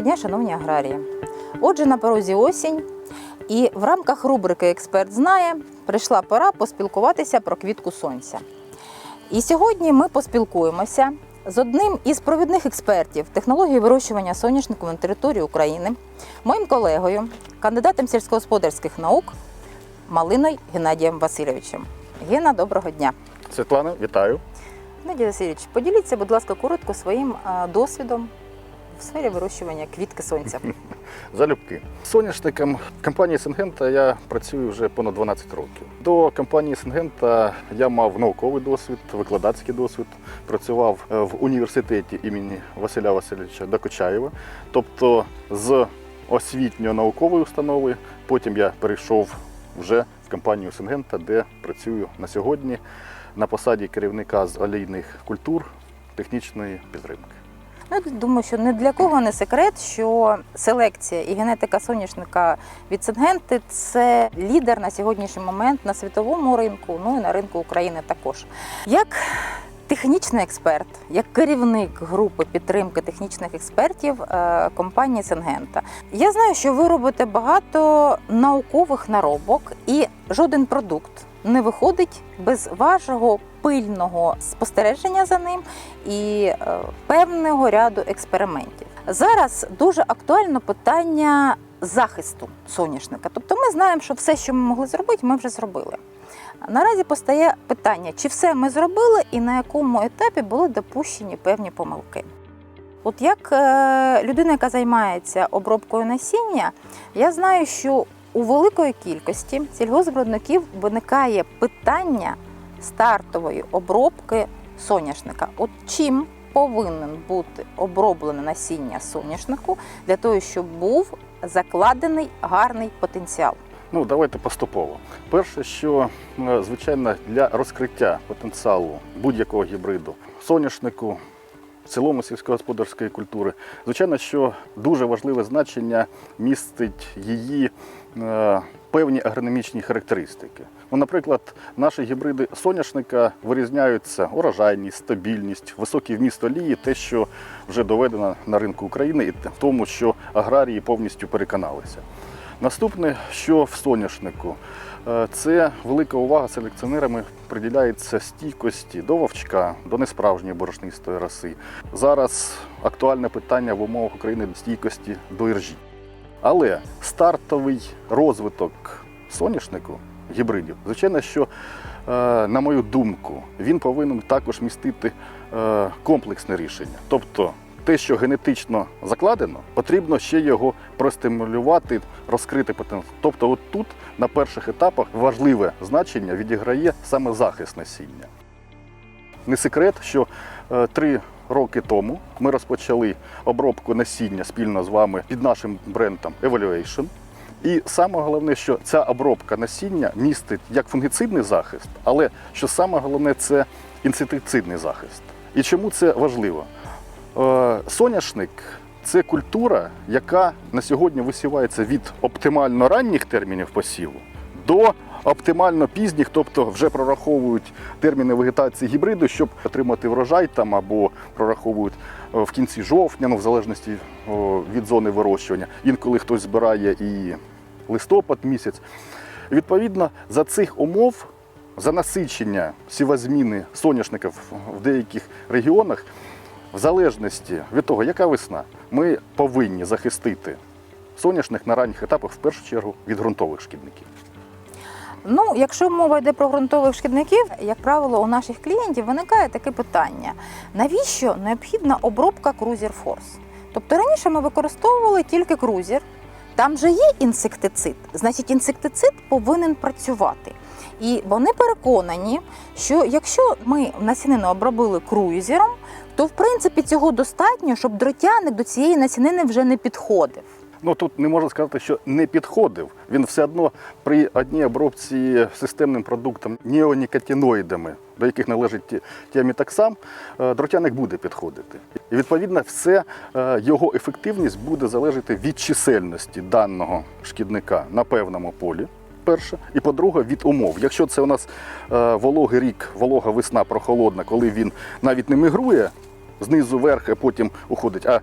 Доброго дня, шановні аграрії. Отже, на порозі осінь, і в рамках рубрики Експерт знає прийшла пора поспілкуватися про квітку сонця. І сьогодні ми поспілкуємося з одним із провідних експертів технології вирощування соняшнику на території України, моїм колегою, кандидатом сільськогосподарських наук Малиною Геннадієм Васильовичем. Гена, доброго дня. Світлана, вітаю. Геннадій Васильович, поділіться, будь ласка, коротко своїм досвідом в сфері вирощування квітки сонця. Залюбки. Соняшником компанії Сингента я працюю вже понад 12 років. До компанії Сингента я мав науковий досвід, викладацький досвід. Працював е, в університеті імені Василя Васильовича Докучаєва. Тобто з освітньо-наукової установи. Потім я перейшов вже в компанію Сингента, де працюю на сьогодні на посаді керівника з олійних культур технічної підтримки. Я думаю, що не для кого не секрет, що селекція і генетика соняшника від Сингенти – це лідер на сьогоднішній момент на світовому ринку, ну і на ринку України також. Як технічний експерт, як керівник групи підтримки технічних експертів е, компанії Сингента, я знаю, що ви робите багато наукових наробок, і жоден продукт не виходить без вашого пильного спостереження за ним і е, певного ряду експериментів. Зараз дуже актуально питання захисту соняшника. Тобто ми знаємо, що все, що ми могли зробити, ми вже зробили. Наразі постає питання, чи все ми зробили і на якому етапі були допущені певні помилки. От як е, людина, яка займається обробкою насіння, я знаю, що у великої кількості сільгоспвиробників виникає питання стартової обробки соняшника. От чим повинен бути оброблене насіння соняшнику для того, щоб був закладений гарний потенціал? Ну, давайте поступово. Перше, що е, звичайно для розкриття потенціалу будь-якого гібриду соняшнику, в цілому сільськогосподарської культури, звичайно, що дуже важливе значення містить її е, певні агрономічні характеристики. Ну, наприклад, наші гібриди соняшника вирізняються урожайність, стабільність, високий вміст олії, те, що вже доведено на ринку України, і в тому, що аграрії повністю переконалися. Наступне, що в соняшнику, Е, це велика увага селекціонерами приділяється стійкості до вовчка, до несправжньої борошнистої роси. Зараз актуальне питання в умовах України стійкості до іржі. Але стартовий розвиток соняшнику гібридів, звичайно, що, е, на мою думку, він повинен також містити е, комплексне рішення. Тобто те, що генетично закладено, потрібно ще його простимулювати, розкрити потенціал. Тобто, от тут на перших етапах важливе значення відіграє саме захист насіння. Не секрет, що е, три роки тому ми розпочали обробку насіння спільно з вами під нашим брендом Evaluation. І саме головне, що ця обробка насіння містить як фунгіцидний захист, але що саме головне це інсектицидний захист. І чому це важливо? Е, Соняшник це культура, яка на сьогодні висівається від оптимально ранніх термінів посіву до оптимально пізніх, тобто вже прораховують терміни вегетації гібриду, щоб отримати врожай там або прораховують е, в кінці жовтня, ну в залежності від зони вирощування. Інколи хтось збирає і листопад місяць. Відповідно, за цих умов, за насичення сівозміни соняшника в- деяких регіонах, в залежності від того, яка весна, ми повинні захистити соняшник на ранніх етапах в першу чергу від ґрунтових шкідників. Ну, якщо мова йде про ґрунтових шкідників, як правило, у наших клієнтів виникає таке питання: навіщо необхідна обробка Cruiser Force? Тобто раніше ми використовували тільки крузер, там же є інсектицид, значить, інсектицид повинен працювати. І вони переконані, що якщо ми насінину обробили круїзером, то в принципі цього достатньо, щоб дротяник до цієї насінини вже не підходив. Ну тут не можна сказати, що не підходив. Він все одно при одній обробці системним продуктом неонікотиноїдами, до яких належить ті- тіамітоксам, е, дротяник буде підходити. І відповідно, все е, його ефективність буде залежати від чисельності даного шкідника на певному полі. Перше, і по-друге, від умов. Якщо це у нас е, вологий рік, волога весна прохолодна, коли він навіть не мігрує знизу вверх, потім уходить, а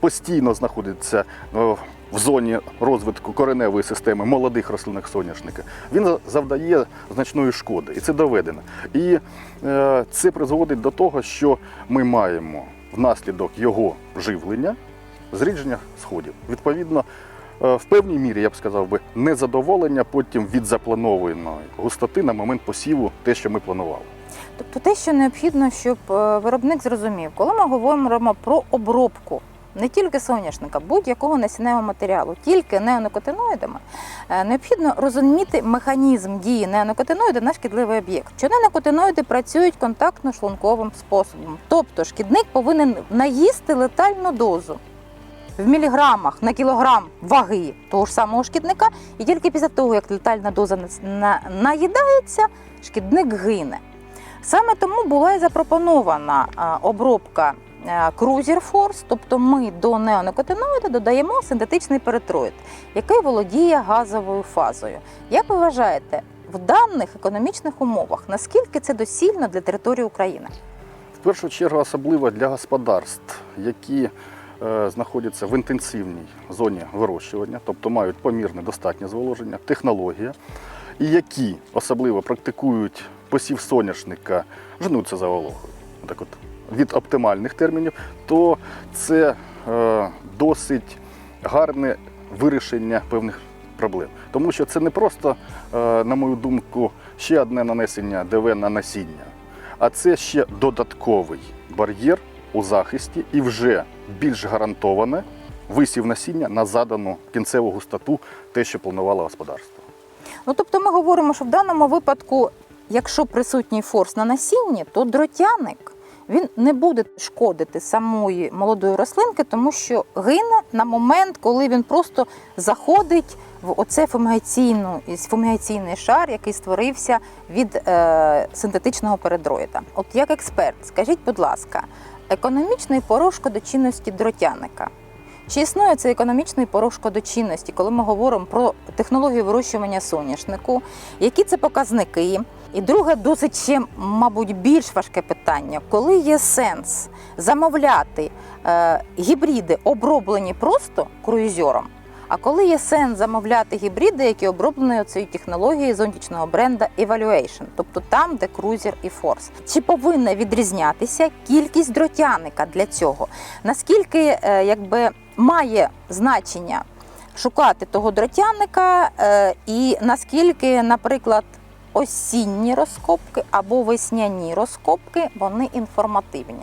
постійно знаходиться е, в зоні розвитку кореневої системи молодих рослинних соняшника, він за- завдає значної шкоди, і це доведено. І е, це призводить до того, що ми маємо внаслідок його живлення зрідження сходів. Відповідно, е, в певній мірі, я б сказав би, незадоволення потім від запланованої густоти на момент посіву, те, що ми планували. Тобто те, що необхідно, щоб е, виробник зрозумів, коли ми говоримо про обробку не тільки соняшника, будь-якого насінневого матеріалу, тільки неонокотиноїдами, е, необхідно розуміти механізм дії неонокотиноїда на шкідливий об'єкт. Що неонокотиноїди працюють контактно-шлунковим способом. Тобто шкідник повинен наїсти летальну дозу. В міліграмах на кілограм ваги того ж самого шкідника, і тільки після того, як летальна доза на- на- наїдається, шкідник гине. Саме тому була і запропонована обробка а, Cruiser Force, тобто ми до неонокотиноїда додаємо синтетичний перитроїд, який володіє газовою фазою. Як ви вважаєте, в даних економічних умовах наскільки це доцільно для території України? В першу чергу, особливо для господарств, які е, знаходяться в інтенсивній зоні вирощування, тобто мають помірне достатнє зволоження, технологія, і які особливо практикують посів соняшника, женуться за вологою. Так от, від оптимальних термінів, то це е, досить гарне вирішення певних проблем. Тому що це не просто, е, на мою думку, ще одне нанесення ДВ на насіння, а це ще додатковий бар'єр у захисті і вже більш гарантоване висів насіння на задану кінцеву густоту, те, що планувало господарство. Ну тобто ми говоримо, що в даному випадку, якщо присутній форс на насінні, то дротяник він не буде шкодити самої молодої рослинки, тому що гине на момент, коли він просто заходить в оце фумігаційний шар, який створився від е, синтетичного передроїда. От як експерт, скажіть, будь ласка, економічний порог шкодочинності дротяника. Чи існує цей економічний порог шкодочинності, коли ми говоримо про технологію вирощування соняшнику? Які це показники? І друге, досить ще, мабуть, більш важке питання: коли є сенс замовляти е, гібриди, оброблені просто круїзером, а коли є сенс замовляти гібриди, які оброблені цією технологією зонтичного бренда Evaluation, тобто там, де крузер і форс. Чи повинна відрізнятися кількість дротяника для цього? Наскільки е, якби має значення шукати того дротяника, е, і наскільки, наприклад, осінні розкопки або весняні розкопки вони інформативні?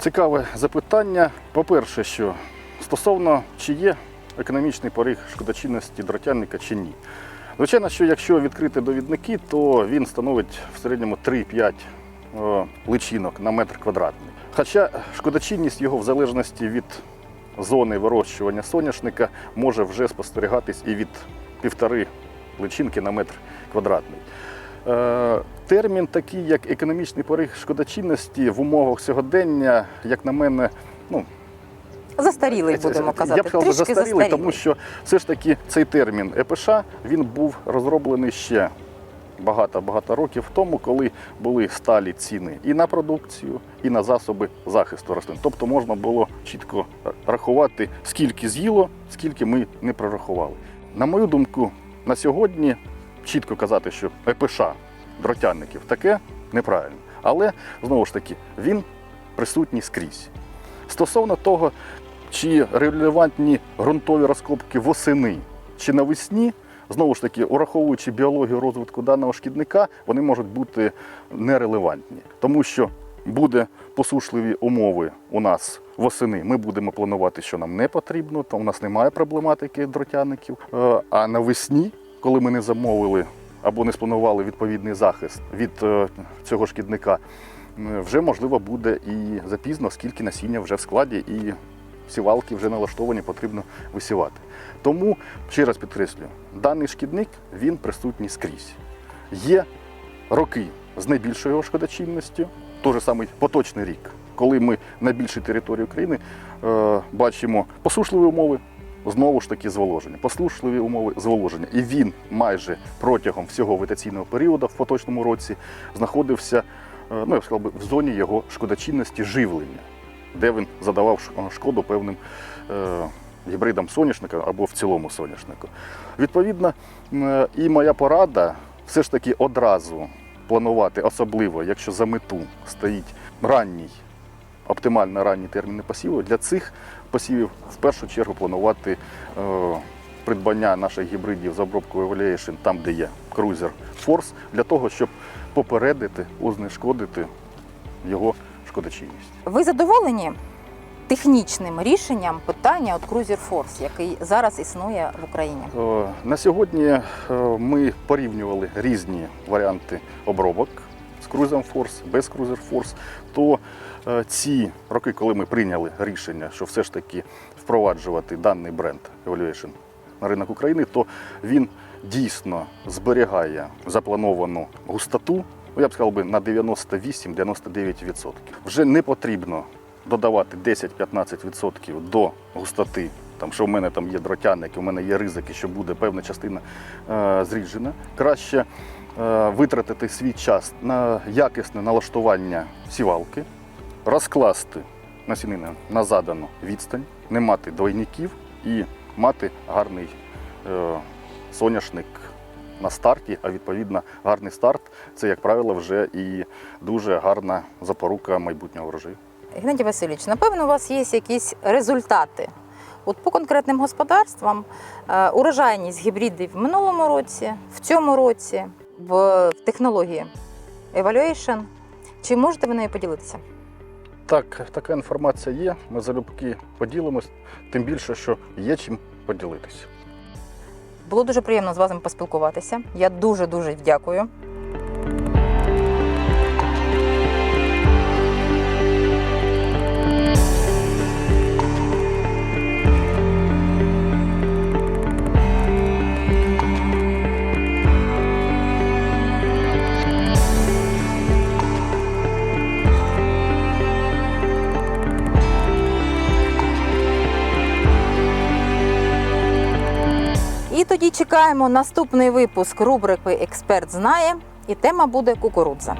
Цікаве запитання. По-перше, що стосовно чи є економічний поріг шкодочинності дротянника чи ні. Звичайно, що якщо відкрити довідники, то він становить в середньому 3-5 е, личинок на метр квадратний. Хоча шкодочинність його в залежності від зони вирощування соняшника може вже спостерігатись і від півтори личинки на метр квадратний. Е, Термін такий, як економічний поріг шкодочинності в умовах сьогодення, як на мене, ну Застарілий, будемо казати. я б сказав, застарілий, застарілий. тому що все ж таки цей термін ЕПШ він був розроблений ще багато-багато років тому, коли були сталі ціни і на продукцію, і на засоби захисту рослин. Тобто можна було чітко рахувати, скільки з'їло, скільки ми не прорахували. На мою думку, на сьогодні чітко казати, що ЕПШ дротянників таке неправильно. Але знову ж таки він присутній скрізь. Стосовно того, чи релевантні ґрунтові розкопки восени чи навесні, знову ж таки, ураховуючи біологію розвитку даного шкідника, вони можуть бути нерелевантні, тому що буде посушливі умови у нас восени. Ми будемо планувати, що нам не потрібно, то у нас немає проблематики дротяників. Е, А навесні, коли ми не замовили або не спланували відповідний захист від е, цього шкідника, вже можливо буде і запізно, оскільки насіння вже в складі і сівалки вже налаштовані, потрібно висівати. Тому, ще раз підкреслюю, даний шкідник він присутній скрізь. Є роки з найбільшою його шкодочинністю, той же самий поточний рік, коли ми на більшій території України е, бачимо посушливі умови, знову ж таки зволоження, послушливі умови зволоження. І він майже протягом всього вегетаційного періоду в поточному році знаходився е, ну я б сказав в зоні його шкодочинності живлення, де він задавав шкоду певним е, гібридам соняшника або в цілому соняшнику. Відповідно, і моя порада все ж таки одразу планувати, особливо якщо за мету стоїть ранній, оптимально ранні терміни посіву, для цих посівів в першу чергу планувати е, придбання наших гібридів з обробкою Evaluation там, де є Cruiser Force, для того, щоб попередити, узнешкодити його шкодочинність. Ви задоволені технічним рішенням питання от Cruiser Force, який зараз існує в Україні? Е, На сьогодні е, ми порівнювали різні варіанти обробок з Cruiser Force, без Cruiser Force. То е, ці роки, коли ми прийняли рішення, що все ж таки впроваджувати даний бренд Evaluation на ринок України, то він дійсно зберігає заплановану густоту, ну, я б сказав би, на 98-99%. Вже не потрібно додавати 10-15% до густоти. Там, що в мене там є дротяники, у мене є ризики, що буде певна частина е, зріджена. Краще е, витратити свій час на якісне налаштування сівалки, розкласти насінини на задану відстань, не мати двойників і мати гарний е, соняшник на старті, а відповідно гарний старт це, як правило, вже і дуже гарна запорука майбутнього врожаю. Геннадій Васильович, напевно, у вас є якісь результати. От по конкретним господарствам е, урожайність гібридів в минулому році, в цьому році, в, в технології Evaluation. Чи можете ви нею поділитися? Так, така інформація є. Ми залюбки поділимось, тим більше, що є чим поділитися. Було дуже приємно з вами поспілкуватися. Я дуже дуже дякую. Чекаємо наступний випуск рубрики Експерт знає, і тема буде кукурудза.